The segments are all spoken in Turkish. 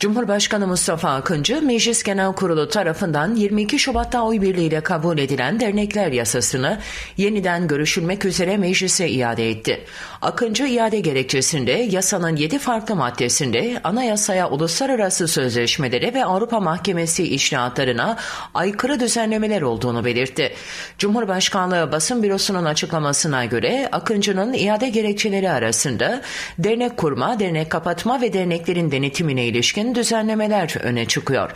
Cumhurbaşkanı Mustafa Akıncı, Meclis Genel Kurulu tarafından 22 Şubat'ta oy birliğiyle kabul edilen dernekler yasasını yeniden görüşülmek üzere meclise iade etti. Akıncı iade gerekçesinde yasanın 7 farklı maddesinde anayasaya, uluslararası sözleşmelere ve Avrupa Mahkemesi işlihatlarına aykırı düzenlemeler olduğunu belirtti. Cumhurbaşkanlığı basın bürosunun açıklamasına göre Akıncı'nın iade gerekçeleri arasında dernek kurma, dernek kapatma ve derneklerin denetimine ilişkin düzenlemeler öne çıkıyor.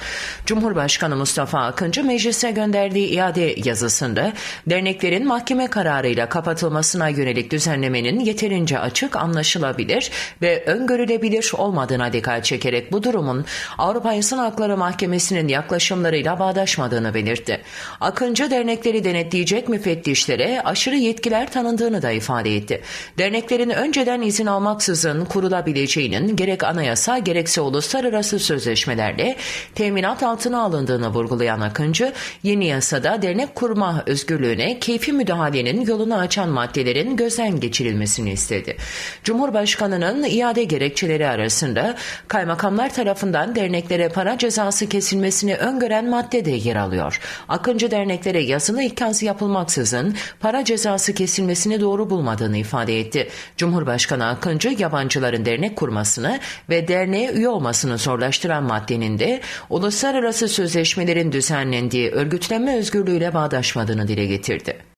Cumhurbaşkanı Mustafa Akıncı meclise gönderdiği iade yazısında derneklerin mahkeme kararıyla kapatılmasına yönelik düzenlemenin yeterince açık, anlaşılabilir ve öngörülebilir olmadığına dikkat çekerek bu durumun Avrupa İnsan Hakları Mahkemesi'nin yaklaşımlarıyla bağdaşmadığını belirtti. Akıncı dernekleri denetleyecek müfettişlere aşırı yetkiler tanındığını da ifade etti. Derneklerin önceden izin almaksızın kurulabileceğinin gerek anayasa gerekse uluslararası sözleşmelerle teminat altına alındığını vurgulayan Akıncı, yeni yasada dernek kurma özgürlüğüne keyfi müdahalenin yolunu açan maddelerin gözden geçirilmesini istedi. Cumhurbaşkanının iade gerekçeleri arasında kaymakamlar tarafından derneklere para cezası kesilmesini öngören madde de yer alıyor. Akıncı derneklere yazılı ikaz yapılmaksızın para cezası kesilmesini doğru bulmadığını ifade etti. Cumhurbaşkanı Akıncı yabancıların dernek kurmasını ve derneğe üye olmasını zorlaştıran maddenin de uluslararası sözleşmelerin düzenlendiği örgütlenme özgürlüğüyle bağdaşmadığını dile getirdi.